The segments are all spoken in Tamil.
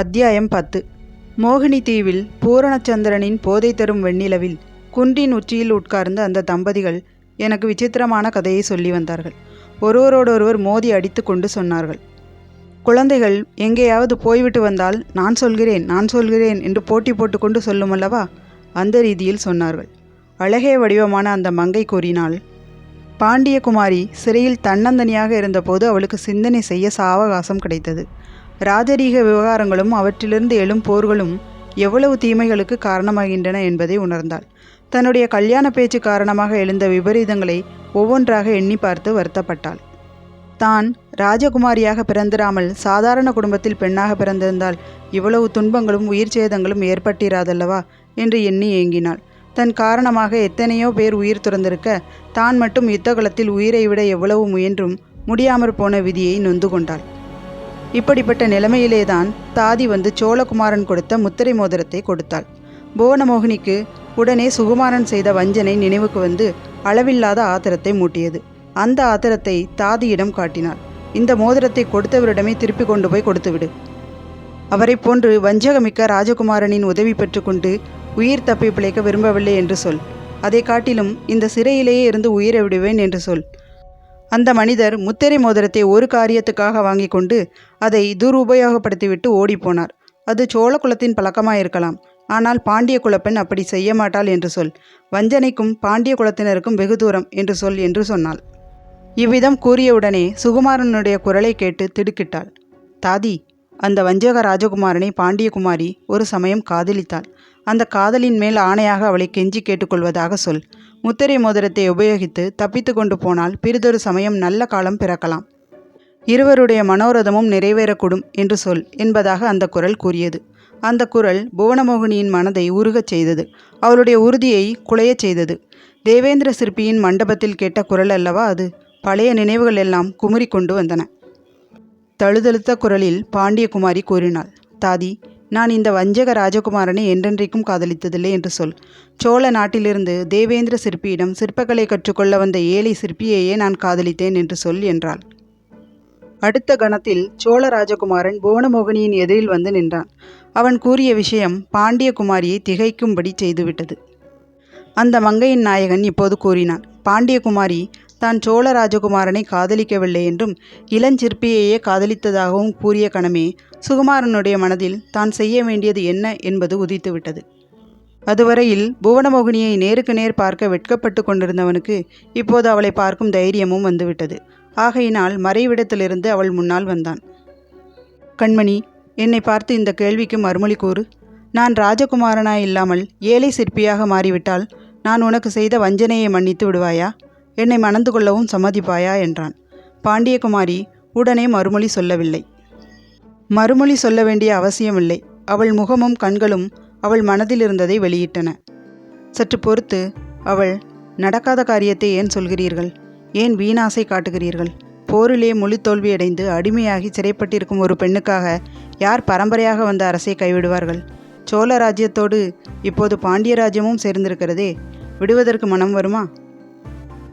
அத்தியாயம் பத்து. மோகினி தீவில் பூரணச்சந்திரனின் போதை தரும் வெண்ணிலவில் குன்றின் உச்சியில் உட்கார்ந்த அந்த தம்பதிகள் எனக்கு விசித்திரமான கதையை சொல்லி வந்தார்கள். ஒருவரோடொருவர் மோதி அடித்து கொண்டு சொன்னார்கள். குழந்தைகள் எங்கேயாவது போய்விட்டு வந்தால் நான் சொல்கிறேன் நான் சொல்கிறேன் என்று போட்டி போட்டுக்கொண்டு சொல்லுமல்லவா அந்த ரீதியில் சொன்னார்கள். அழகே வடிவமான அந்த மங்கை கூறினாள். பாண்டியகுமாரி சிறையில் தன்னந்தனியாக இருந்தபோது அவளுக்கு சிந்தனை செய்ய சாவகாசம் கிடைத்தது. ராஜரீக விவகாரங்களும் அவற்றிலிருந்து எழும் போர்களும் எவ்வளவு தீமைகளுக்கு காரணமாகின்றன என்பதை உணர்ந்தாள். தன்னுடைய கல்யாண பேச்சு காரணமாக எழுந்த விபரீதங்களை ஒவ்வொன்றாக எண்ணி பார்த்து வருத்தப்பட்டாள். தான் ராஜகுமாரியாக பிறந்திராமல் சாதாரண குடும்பத்தில் பெண்ணாக பிறந்திருந்தால் இவ்வளவு துன்பங்களும் உயிர் சேதங்களும் ஏற்பட்டிராதல்லவா என்று எண்ணி ஏங்கினாள். தன் காரணமாக எத்தனையோ பேர் உயிர் துறந்திருக்க தான் மட்டும் யுத்தகலத்தில் உயிரை விட எவ்வளவு முயன்றும் முடியாமற் போன விதியை நொந்து கொண்டாள். இப்படிப்பட்ட நிலைமையிலேதான் தாதி வந்து சோழகுமாரன் கொடுத்த முத்திரை மோதிரத்தை கொடுத்தாள். புவனமோகினிக்கு உடனே சுகுமாரன் செய்த வஞ்சனை நினைவுக்கு வந்து அளவில்லாத ஆத்திரத்தை மூட்டியது. அந்த ஆத்திரத்தை தாதியிடம் காட்டினாள். இந்த மோதிரத்தை கொடுத்தவரிடமே திருப்பி கொண்டு போய் கொடுத்துவிடு. அவரைப் போன்று வஞ்சகமிக்க ராஜகுமாரனின் உதவி பெற்றுக்கொண்டு உயிர் தப்பி பிழைக்க விரும்பவில்லை என்று சொல். அதை காட்டிலும் இந்த சிறையிலேயே இருந்து உயிரை விடுவேன் என்று சொல். அந்த மனிதர் முத்திரை மோதிரத்தை ஒரு காரியத்துக்காக வாங்கி கொண்டு அதை துருபயோகப்படுத்திவிட்டு ஓடிப்போனார். அது சோழ குலத்தின் பழக்கமாயிருக்கலாம். ஆனால் பாண்டிய குலப்பெண் அப்படி செய்ய மாட்டாள் என்று சொல். வஞ்சனைக்கும் பாண்டிய குலத்தினருக்கும் வெகு தூரம் என்று சொல் என்று சொன்னாள். இவ்விதம் கூறியவுடனே சுகுமாரனுடைய குரலை கேட்டு திடுக்கிட்டாள். தாதி அந்த வஞ்சக ராஜகுமாரனை பாண்டியகுமாரி ஒரு சமயம் காதலித்தாள். அந்த காதலின் மேல் ஆணையாக அவளை கெஞ்சி கேட்டுக்கொள்வதாக சொல். முத்திரை மோதிரத்தை உபயோகித்து தப்பித்து கொண்டு போனால் பிறிதொரு சமயம் நல்ல காலம் பிறக்கலாம். இருவருடைய மனோரதமும் நிறைவேறக்கூடும் என்று சொல் என்பதாக அந்த குரல் கூறியது. அந்த குரல் புவனமோகினியின் மனதை உருகச் செய்தது. அவளுடைய உறுதியை குலையச் செய்தது. தேவேந்திர சிற்பியின் மண்டபத்தில் கேட்ட குரல் அல்லவா அது? பழைய நினைவுகள் எல்லாம் குமுறி கொண்டு வந்தன. தழுதழுத்த குரலில் பாண்டியகுமாரி கூறினாள். தாதி நான் இந்த வஞ்சக ராஜகுமாரனை என்றென்றைக்கும் காதலித்ததில்லை என்று சொல். சோழ நாட்டிலிருந்து தேவேந்திர சிற்பியிடம் சிற்பக்கலை கற்றுக்கொள்ள வந்த ஏழை சிற்பியையே நான் காதலித்தேன் என்று சொல் என்றாள். அடுத்த கணத்தில் சோழ ராஜகுமாரன் புவனமோகினியின் எதிரில் வந்து நின்றான். அவன் கூறிய விஷயம் பாண்டிய குமாரியை திகைக்கும்படி செய்துவிட்டது. அந்த மங்கையின் நாயகன் இப்போது கூறினான். பாண்டியகுமாரி தான் சோழ ராஜகுமாரனை காதலிக்கவில்லை என்றும் இளஞ்சிற்பியையே காதலித்ததாகவும் கூறிய கணமே சுகுமாரனுடைய மனதில் தான் செய்ய வேண்டியது என்ன என்பது உதித்துவிட்டது. அதுவரையில் புவனமோகினியை நேருக்கு நேர் பார்க்க வெட்கப்பட்டு கொண்டிருந்தவனுக்கு இப்போது அவளை பார்க்கும் தைரியமும் வந்துவிட்டது. ஆகையினால் மறைவிடத்திலிருந்து அவள் முன்னால் வந்தான். கண்மணி என்னை பார்த்து இந்த கேள்விக்கு மறுமொழி கூறு. நான் ராஜகுமாரனாய் இல்லாமல் ஏழை சிற்பியாக மாறிவிட்டால் நான் உனக்கு செய்த வஞ்சனையை மன்னித்து விடுவாயா? என்னை மணந்து கொள்ளவும் சம்மதிப்பாயா? என்றான். பாண்டியகுமாரி உடனே மறுமொழி சொல்லவில்லை. மறுமொழி சொல்ல வேண்டிய அவசியமில்லை. அவள் முகமும் கண்களும் அவள் மனதில் இருந்ததை வெளியிட்டன. சற்று பொறுத்து அவள் நடக்காத காரியத்தை ஏன் சொல்கிறீர்கள்? ஏன் வீணாசை காட்டுகிறீர்கள்? போரிலே மொழி தோல்வியடைந்து அடிமையாகி சிறைப்பட்டிருக்கும் ஒரு பெண்ணுக்காக யார் பரம்பரையாக வந்த அரசை கைவிடுவார்கள்? சோழ ராஜ்யத்தோடு இப்போது பாண்டிய ராஜ்யமும் சேர்ந்திருக்கிறதே. விடுவதற்கு மனம் வருமா?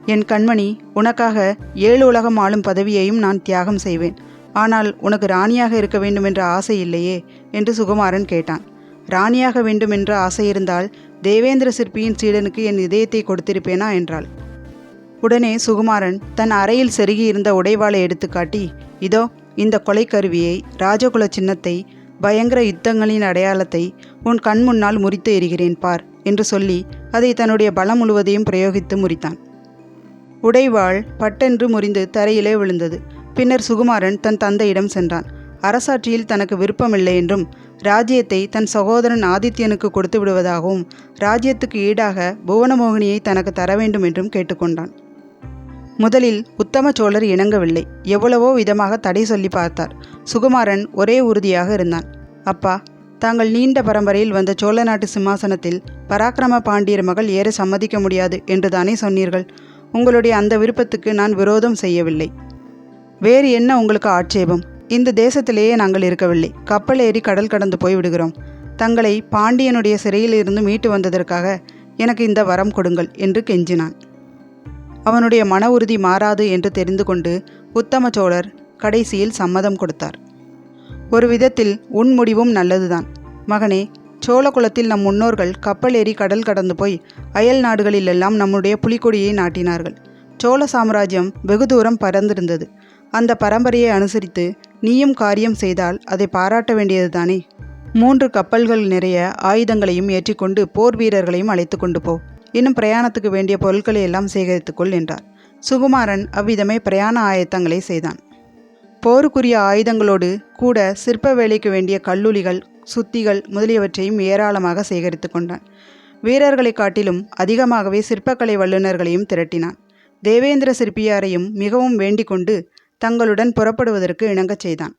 என் கண்மணி உனக்காக ஏழு உலகம் ஆளும் பதவியையும் நான் தியாகம் செய்வேன். ஆனால் உனக்கு ராணியாக இருக்க வேண்டும் என்ற ஆசை இல்லையே? என்று சுகுமாரன் கேட்டான். ராணியாக வேண்டும் என்ற ஆசை இருந்தால் தேவேந்திர சிற்பியின் சீடனுக்கு என் இதயத்தை கொடுத்திருப்பேனா? என்றாள். உடனே சுகுமாரன் தன் அறையில் செருகி இருந்த உடைவாளை எடுத்துக்காட்டி இதோ இந்த கொலைக்கருவியை ராஜகுல சின்னத்தை பயங்கர யுத்தங்களின் அடையாளத்தை உன் கண் முன்னால் முறித்து எறிகிறேன் பார். என்று சொல்லி அதை தன்னுடைய பலம் முழுவதையும் பிரயோகித்து முறித்தான். உடைவாள் பட்டென்று முறிந்து தரையிலே விழுந்தது. பின்னர் சுகுமாரன் தன் தந்தையிடம் சென்றான். அரசாட்சியில் தனக்கு விருப்பமில்லை என்றும் ராஜ்யத்தை தன் சகோதரன் ஆதித்யனுக்கு கொடுத்து விடுவதாகவும் ராஜ்யத்துக்கு ஈடாக புவனமோகினியை தனக்கு தர வேண்டும் என்றும் கேட்டுக்கொண்டான். முதலில் உத்தம சோழர் இணங்கவில்லை. எவ்வளவோ விதமாக தடை சொல்லி பார்த்தார். சுகுமாரன் ஒரே உறுதியாக இருந்தான். அப்பா தாங்கள் நீண்ட பரம்பரையில் வந்த சோழ நாட்டு சிம்மாசனத்தில் பராக்கிரம பாண்டியர் மகள் ஏற சம்மதிக்க முடியாது என்று தானே சொன்னீர்கள். உங்களுடைய அந்த விருப்பத்துக்கு நான் விரோதம் செய்யவில்லை. வேறு என்ன உங்களுக்கு ஆட்சேபம்? இந்த தேசத்திலேயே நாங்கள் இருக்கவில்லை. கப்பல் ஏறி கடல் கடந்து போய் விடுகிறோம். தங்களை பாண்டியனுடைய சிறையிலிருந்து மீட்டு வந்ததற்காக எனக்கு இந்த வரம் கொடுங்கள் என்று கெஞ்சினான். அவனுடைய மன உறுதி மாறாது என்று தெரிந்து கொண்டு உத்தம சோழர் கடைசியில் சம்மதம் கொடுத்தார். ஒரு விதத்தில் உன் முடிவும் நல்லதுதான். மகனே சோழகுலத்தில் நம் முன்னோர்கள் கப்பல் ஏறி கடல் கடந்து போய் அயல் நாடுகளிலெல்லாம் நம்முடைய புலிக்கொடியை நாட்டினார்கள். சோழ சாம்ராஜ்யம் வெகு தூரம் பறந்திருந்தது அந்த பரம்பரையை அனுசரித்து நீயும் காரியம் செய்தால் அதை பாராட்ட வேண்டியதுதானே? மூன்று கப்பல்கள் நிறைய ஆயுதங்களையும் ஏற்றிக்கொண்டு போர் வீரர்களையும் அழைத்து கொண்டு போ. இன்னும் பிரயாணத்துக்கு வேண்டிய பொருட்களை எல்லாம் சேகரித்துக்கொள் என்றார். சுகுமாரன் அவ்விதமே பிரயாண ஆயத்தங்களை செய்தான். போருக்குரிய ஆயுதங்களோடு கூட சிற்ப வேலைக்கு வேண்டிய கல்லூலிகள் சுத்திகள் முதலியவற்றையும் ஏராளமாக சேகரித்து கொண்டான். வீரர்களைக் காட்டிலும் அதிகமாகவே சிற்பக்கலை வல்லுநர்களையும் திரட்டினான். தேவேந்திர சிற்பியாரையும் மிகவும் வேண்டிக் கொண்டு தங்களுடன் புறப்படுவதற்கு இணங்கச் செய்தான்.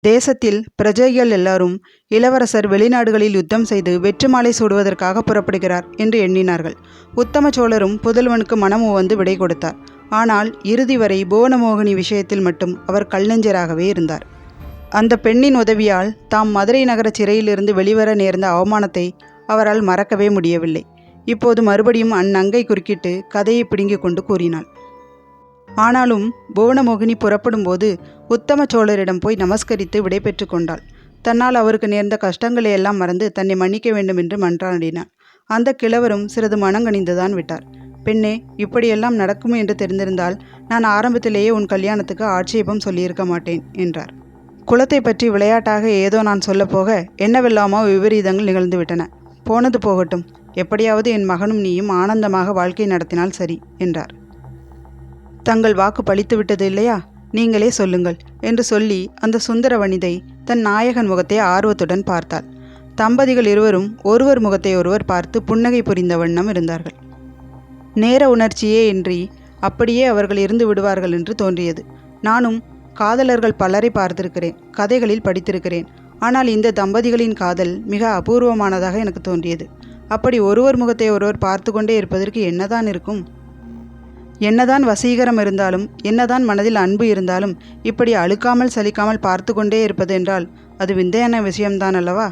தேசத்தில் பிரஜைகள் எல்லாரும் இளவரசர் வெளிநாடுகளில் யுத்தம் செய்து வெற்றுமாலை சூடுவதற்காக புறப்படுகிறார் என்று எண்ணினார்கள். உத்தம சோழரும் புதல்வனுக்கு மனம் வந்து விடை கொடுத்தார். ஆனால் இறுதி வரை புவனமோகினி விஷயத்தில் மட்டும் அவர் கல்நெஞ்சராகவே இருந்தார். அந்த பெண்ணின் உதவியால் தாம் மதுரை நகர சிறையிலிருந்து வெளிவர நேர்ந்த அவமானத்தை அவரால் மறக்கவே முடியவில்லை. இப்போது மறுபடியும் அந்நங்கை குறுக்கிட்டு கதையை பிடுங்கிக் கொண்டு கூறினாள். ஆனாலும் புவனமோகினி புறப்படும்போது உத்தம சோழரிடம் போய் நமஸ்கரித்து விடைபெற்று கொண்டாள். தன்னால் அவருக்கு நேர்ந்த கஷ்டங்களை எல்லாம் மறந்து தன்னை மன்னிக்க வேண்டும் என்று மன்றாடினார் அந்த கிழவரும் சிறிது மனங்கணிந்துதான் விட்டார். பெண்ணே இப்படியெல்லாம் நடக்கும் என்று தெரிந்திருந்தால் நான் ஆரம்பத்திலேயே உன் கல்யாணத்துக்கு ஆட்சேபம் சொல்லியிருக்க மாட்டேன் என்றார். குலத்தை பற்றி விளையாட்டாக ஏதோ நான் சொல்லப்போக என்னவெல்லாமோ விபரீதங்கள் நிகழ்ந்துவிட்டன போனது போகட்டும். எப்படியாவது என் மகனும் நீயும் ஆனந்தமாக வாழ்க்கை நடத்தினால் சரி என்றார். தங்கள் வாக்கு பழித்து விட்டது இல்லையா? நீங்களே சொல்லுங்கள் என்று சொல்லி அந்த சுந்தர வனிதை தன் நாயகன் முகத்தை ஆர்வத்துடன் பார்த்தாள். தம்பதிகள் இருவரும் ஒருவர் முகத்தை ஒருவர் பார்த்து புன்னகை புரிந்த வண்ணம் இருந்தார்கள். நேர உணர்ச்சியே இன்றி அப்படியே அவர்கள் இருந்து விடுவார்கள் என்று தோன்றியது. நானும் காதலர்கள் பலரை பார்த்திருக்கிறேன் கதைகளில் படித்திருக்கிறேன். ஆனால் இந்த தம்பதிகளின் காதல் மிக அபூர்வமானதாக எனக்கு தோன்றியது. அப்படி ஒருவர் முகத்தை ஒருவர் பார்த்து கொண்டே இருப்பதற்கு என்னதான் இருக்கும்? என்னதான் வசீகரம் இருந்தாலும் என்னதான் மனதில் அன்பு இருந்தாலும் இப்படி அழுக்காமல் சலிக்காமல் பார்த்து கொண்டே இருப்பது என்றால் அது விந்தையான விஷயம்தான் அல்லவா?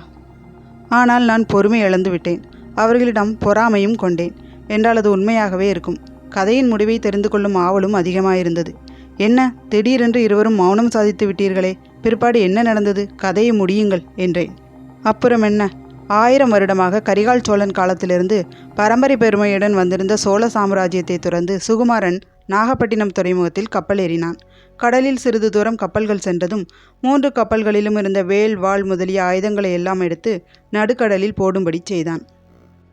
ஆனால் நான் பொறுமை இழந்துவிட்டேன். அவர்களிடம் பொறாமையும் கொண்டேன். என்றால் அது உண்மையாகவே இருக்கும். கதையின் முடிவை தெரிந்து கொள்ளும் ஆவலும் அதிகமாயிருந்தது. என்ன? திடீரென்று இருவரும் மௌனம் சாதித்து விட்டீர்களே. பிற்பாடு என்ன நடந்தது? கதையை முடியுங்கள் என்றேன். அப்புறம் என்ன? ஆயிரம் வருடமாக கரிகால் சோழன் காலத்திலிருந்து பரம்பரை பெருமையுடன் வந்திருந்த சோழ சாம்ராஜ்யத்தை துறந்து சுகுமாரன் நாகப்பட்டினம் துறைமுகத்தில் கப்பல் ஏறினான். கடலில் சிறிது தூரம் கப்பல்கள் சென்றதும் மூன்று கப்பல்களிலும் இருந்த வேல் வாள் முதலிய ஆயுதங்களை எல்லாம் எடுத்து நடுக்கடலில் போடும்படி செய்தான்.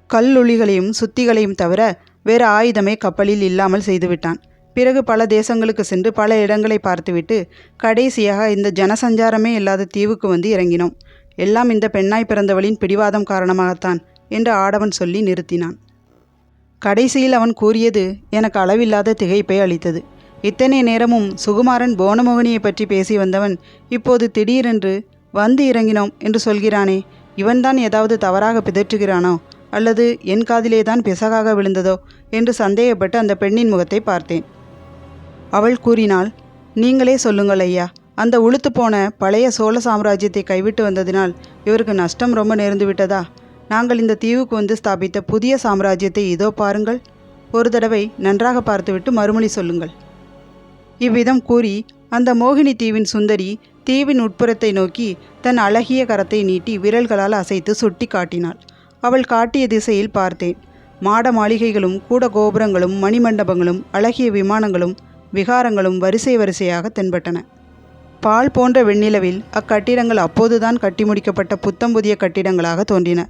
கல்லுளிகளையும் சுத்திகளையும் தவிர வேறு ஆயுதமே கப்பலில் இல்லாமல் செய்துவிட்டான். பிறகு பல தேசங்களுக்கு சென்று பல இடங்களை பார்த்துவிட்டு கடைசியாக இந்த ஜனசஞ்சாரமே இல்லாத தீவுக்கு வந்து இறங்கினோம். எல்லாம் இந்த பெண்ணாய் பிறந்தவளின் பிடிவாதம் காரணமாகத்தான் என்று ஆடவன் சொல்லி நிறுத்தினான். கடைசியில் அவன் கூறியது எனக்கு அளவில்லாத திகைப்பை அளித்தது. இத்தனை நேரமும் சுகுமாரன் போனமோகினியை பற்றி பேசி வந்தவன் இப்போது திடீரென்று வந்து இறங்கினோம் என்று சொல்கிறானே இவன்தான் ஏதாவது தவறாக பிதற்றுகிறானோ அல்லது என் காதிலே தான் பிசகாக விழுந்ததோ என்று சந்தேகப்பட்டு அந்த பெண்ணின் முகத்தை பார்த்தேன். அவள் கூறினாள் நீங்களே சொல்லுங்கள் ஐயா. அந்த உளுத்து போன பழைய சோழ சாம்ராஜ்யத்தை கைவிட்டு வந்ததினால் இவருக்கு நஷ்டம் ரொம்ப நேர்ந்து விட்டதா? நாங்கள் இந்த தீவுக்கு வந்து ஸ்தாபித்த புதிய சாம்ராஜ்யத்தை இதோ பாருங்கள். ஒரு தடவை நன்றாக பார்த்துவிட்டு மறுமொழி சொல்லுங்கள். இவ்விதம் கூறி அந்த மோகினி தீவின் சுந்தரி தீவின் உட்புறத்தை நோக்கி தன் அழகிய கரத்தை நீட்டி விரல்களால் அசைத்து சுட்டி காட்டினாள். அவள் காட்டிய திசையில் பார்த்தேன். மாட மாளிகைகளும் கூட கோபுரங்களும் மணிமண்டபங்களும் அழகிய விமானங்களும் விகாரங்களும் வரிசை வரிசையாக தென்பட்டன. பால் போன்ற வெண்ணிலவில் அக்கட்டிடங்கள் அப்போதுதான் கட்டி முடிக்கப்பட்ட புத்தம் புதிய கட்டிடங்களாக தோன்றின.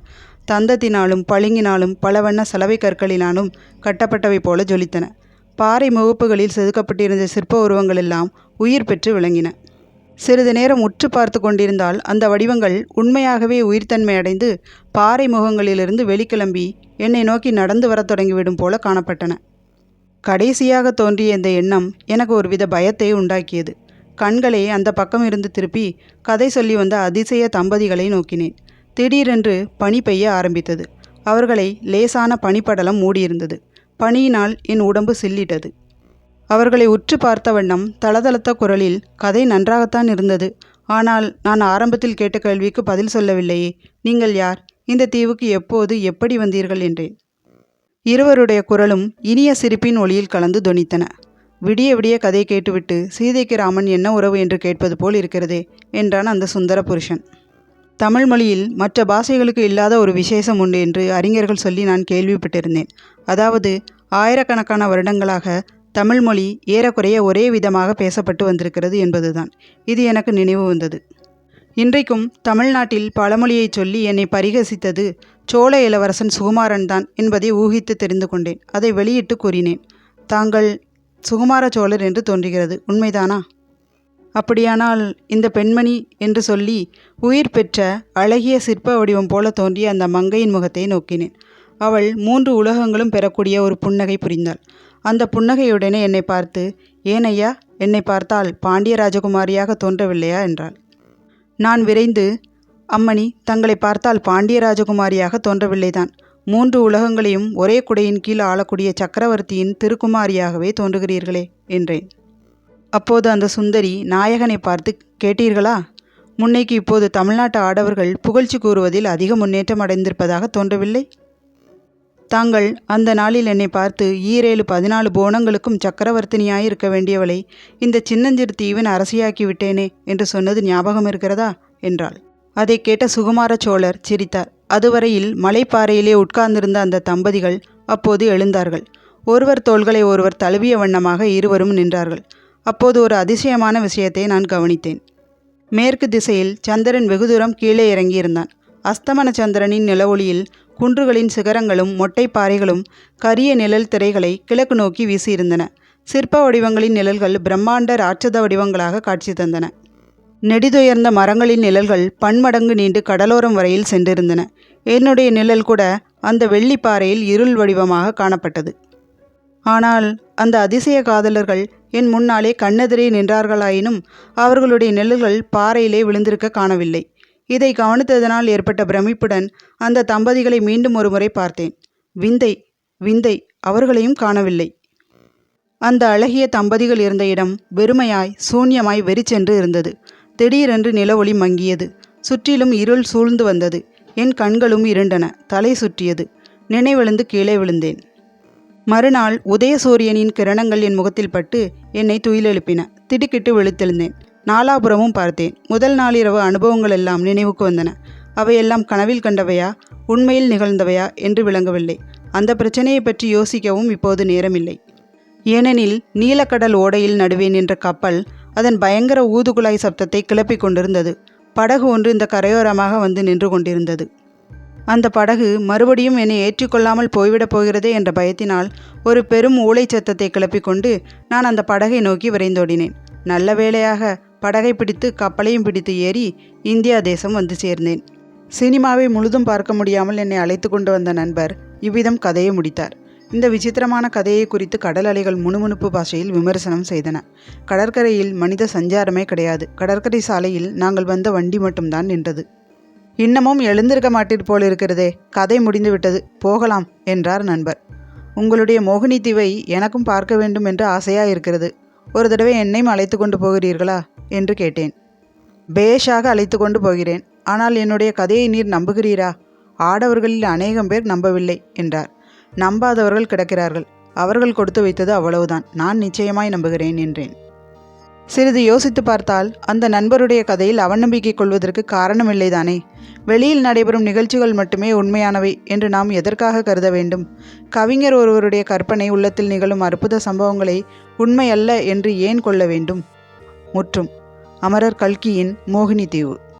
தந்தத்தினாலும் பளிங்கினாலும் பலவண்ண சலவை கற்களினாலும் கட்டப்பட்டவை போல ஜொலித்தன. பாறை முகப்புகளில் செதுக்கப்பட்டிருந்த சிற்ப உருவங்கள் எல்லாம் உயிர் பெற்று விளங்கின. சிறிது நேரம் உற்று பார்த்து கொண்டிருந்தால் அந்த வடிவங்கள் உண்மையாகவே உயிர்த்தன்மை அடைந்து பாறை முகங்களிலிருந்து வெளிக்கிளம்பி என்னை நோக்கி நடந்து வரத் தொடங்கிவிடும் போல காணப்பட்டன. கடைசியாக தோன்றிய இந்த எண்ணம் எனக்கு ஒருவித பயத்தை உண்டாக்கியது. கண்களை அந்த பக்கம் இருந்து திருப்பி கதை சொல்லி வந்த அதிசய தம்பதிகளை நோக்கினேன். திடீரென்று பனி பெய்ய ஆரம்பித்தது. அவர்களை லேசான பனிப்படலம் மூடியிருந்தது. பனியினால் என் உடம்பு சில்லிட்டது. அவர்களை உற்று பார்த்த வண்ணம் தளதளத்த குரலில் கதை நன்றாகத்தான் இருந்தது. ஆனால் நான் ஆரம்பத்தில் கேட்ட கேள்விக்கு பதில் சொல்லவில்லையே. நீங்கள் யார்? இந்த தீவுக்கு எப்போது எப்படி வந்தீர்கள் என்றேன். இருவருடைய குரலும் இனிய சிரிப்பின் ஒளியில் கலந்து தொனித்தன விடிய விடிய கதை கேட்டுவிட்டு சீதைக்கு ராமன் என்ன உறவு என்று கேட்பது போல் இருக்கிறதே என்றான் அந்த சுந்தர புருஷன். தமிழ் மொழியில் மற்ற பாஷைகளுக்கு இல்லாத ஒரு விசேஷம் உண்டு என்று அறிஞர்கள் சொல்லி நான் கேள்விப்பட்டிருந்தேன். அதாவது ஆயிரக்கணக்கான வருடங்களாக தமிழ்மொழி ஏறக்குறைய ஒரே விதமாக பேசப்பட்டு வந்திருக்கிறது என்பதுதான். இது எனக்கு நினைவு வந்தது. இன்றைக்கும் தமிழ்நாட்டில் பழமொழியை சொல்லி என்னை பரிகசித்தது சோழ இளவரசன் சுகுமாரன் தான் என்பதை ஊகித்து தெரிந்து கொண்டேன். அதை வெளியிட்டு கூறினேன். தாங்கள் சுகுமார சோழர் என்று தோன்றுகிறது. உண்மைதானா? அப்படியானால் இந்த பெண்மணி என்று சொல்லி உயிர் பெற்ற அழகிய சிற்ப வடிவம் போல தோன்றிய அந்த மங்கையின் முகத்தை நோக்கினேன். அவள் மூன்று உலகங்களும் பெறக்கூடிய ஒரு புன்னகை புரிந்தாள். அந்த புன்னகையுடனே என்னை பார்த்து ஏனையா என்னை பார்த்தால் பாண்டிய ராஜகுமாரியாக தோன்றவில்லையா? என்றாள். நான் விரைந்து அம்மணி தங்களை பார்த்தால் பாண்டிய ராஜகுமாரியாக தோன்றவில்லைதான். மூன்று உலகங்களையும் ஒரே குடையின் கீழ் ஆளக்கூடிய சக்கரவர்த்தியின் திருக்குமாரியாகவே தோன்றுகிறீர்களே என்றேன். அப்போது அந்த சுந்தரி நாயகனை பார்த்து கேட்டீர்களா? முன்னைக்கு இப்போது தமிழ்நாட்டு ஆடவர்கள் புகழ்ச்சி கூறுவதில் அதிக முன்னேற்றம் அடைந்திருப்பதாக தோன்றவில்லை? தாங்கள் அந்த நாளில் என்னை பார்த்து ஈரேழு பதினாலு போனங்களுக்கும் சக்கரவர்த்தினியாயிருக்க வேண்டியவளை இந்த சின்னஞ்சிறு தீவின் அரசியாக்கி விட்டேனே என்று சொன்னது ஞாபகம் இருக்கிறதா? என்றாள். அதை கேட்ட சுகுமார சோழர் சிரித்தார். அதுவரையில் மலைப்பாறையிலே உட்கார்ந்திருந்த அந்த தம்பதிகள் அப்போது எழுந்தார்கள். ஒருவர் தோள்களை ஒருவர் தழுவிய வண்ணமாக இருவரும் நின்றார்கள். அப்போது ஒரு அதிசயமான விஷயத்தை நான் கவனித்தேன். மேற்கு திசையில் சந்திரன் வெகு தூரம் கீழே இறங்கியிருந்தான். அஸ்தமன சந்திரனின் நிலவொளியில் குன்றுகளின் சிகரங்களும் மொட்டை பாறைகளும் கரிய நிழல் திரைகளை கிழக்கு நோக்கி வீசியிருந்தன. சிற்ப வடிவங்களின் நிழல்கள் பிரம்மாண்ட ராட்சத வடிவங்களாக காட்சி தந்தன. நெடிதுயர்ந்த மரங்களின் நிழல்கள் பன்மடங்கு நீண்டு கடலோரம் வரையில் சென்றிருந்தன. என்னுடைய நிழல் கூட அந்த வெள்ளிப்பாறையில் இருள் வடிவமாக காணப்பட்டது. ஆனால் அந்த அதிசய காதலர்கள் என் முன்னாலே கண்ணெதிரே நின்றார்களாயினும் அவர்களுடைய நிழல்கள் பாறையிலே விழுந்திருக்க காணவில்லை. இதை கவனித்ததனால் ஏற்பட்ட பிரமிப்புடன் அந்த தம்பதிகளை மீண்டும் ஒருமுறை பார்த்தேன். விந்தை விந்தை அவர்களையும் காணவில்லை. அந்த அழகிய தம்பதிகள் இருந்த இடம் வெறுமையாய் சூன்யமாய் வெறிச்சென்று இருந்தது. திடீரென்று நிலவொளி மங்கியது. சுற்றிலும் இருள் சூழ்ந்து வந்தது. என் கண்களும் இருண்டன. தலை சுற்றியது. நினைவிழுந்து கீழே விழுந்தேன். மறுநாள் உதயசூரியனின் கிரணங்கள் என் முகத்தில் பட்டு என்னை துயிலெழுப்பின. திடுக்கிட்டு விழுத்தெழுந்தேன். நாலாபுரமும் பார்த்தேன். முதல் நாளிரவு அனுபவங்கள் எல்லாம் நினைவுக்கு வந்தன. அவையெல்லாம் கனவில் கண்டவையா? உண்மையில் நிகழ்ந்தவையா? என்று விளங்கவில்லை. அந்த பிரச்சனையை பற்றி யோசிக்கவும் இப்போது நேரமில்லை. ஏனெனில் நீலக்கடல் ஓடையில் நடுவே நின்ற கப்பல் அதன் பயங்கர ஊதுகுழாய் சப்தத்தை கிளப்பிக் கொண்டிருந்தது. படகு ஒன்று இந்த கரையோரமாக வந்து நின்று கொண்டிருந்தது. அந்த படகு மறுபடியும் என்னை ஏற்றிக்கொள்ளாமல் போய்விடப் போகிறதே என்ற பயத்தினால் ஒரு பெரும் ஊளை சத்தத்தை கிளப்பிக்கொண்டு நான் அந்த படகை நோக்கி விரைந்தோடினேன். நல்ல வேளையாக படகை பிடித்து கப்பலையும் பிடித்து ஏறி இந்தியா தேசம் வந்து சேர்ந்தேன். சினிமாவை முழுதும் பார்க்க முடியாமல் என்னை அழைத்து கொண்டு வந்த நண்பர் இவ்விதம் கதையை முடித்தார். இந்த விசித்திரமான கதையை குறித்து கடல் அலைகள் முணுமுணுப்பு பாஷையில் விமர்சனம் செய்தன. கடற்கரையில் மனித சஞ்சாரமே கிடையாது. கடற்கரை சாலையில் நாங்கள் வந்த வண்டி மட்டும்தான் நின்றது. இன்னமும் எழுந்திருக்க மாட்டீர் போல் இருக்கிறதே. கதை முடிந்து விட்டது. போகலாம் என்றார் நண்பர். உங்களுடைய மோகினி தீவை எனக்கும் பார்க்க வேண்டும் என்று ஆசையா இருக்கிறது ஒரு தடவை என்னையும் அழைத்து கொண்டு போகிறீர்களா? என்று கேட்டேன். பேஷாக அழைத்து கொண்டு போகிறேன். ஆனால் என்னுடைய கதையை நீர் நம்புகிறீரா? ஆடவர்களில் அநேகம் பேர் நம்பவில்லை என்றார். நம்பாதவர்கள் கிடக்கிறார்கள். அவர்கள் கொடுத்து வைத்தது அவ்வளவுதான். நான் நிச்சயமாய் நம்புகிறேன் என்றேன். சிறிது யோசித்து பார்த்தால் அந்த நண்பருடைய கதையில் அவநம்பிக்கை கொள்வதற்கு காரணமில்லைதானே? வெளியில் நடைபெறும் நிகழ்ச்சிகள் மட்டுமே உண்மையானவை என்று நாம் எதற்காக கருத வேண்டும்? கவிஞர் ஒருவருடைய கற்பனை உள்ளத்தில் நிகழும் அற்புத சம்பவங்களை உண்மையல்ல என்று ஏன் கொள்ள வேண்டும்? முற்றும். அமரர் கல்கியின் மோகினி தீவு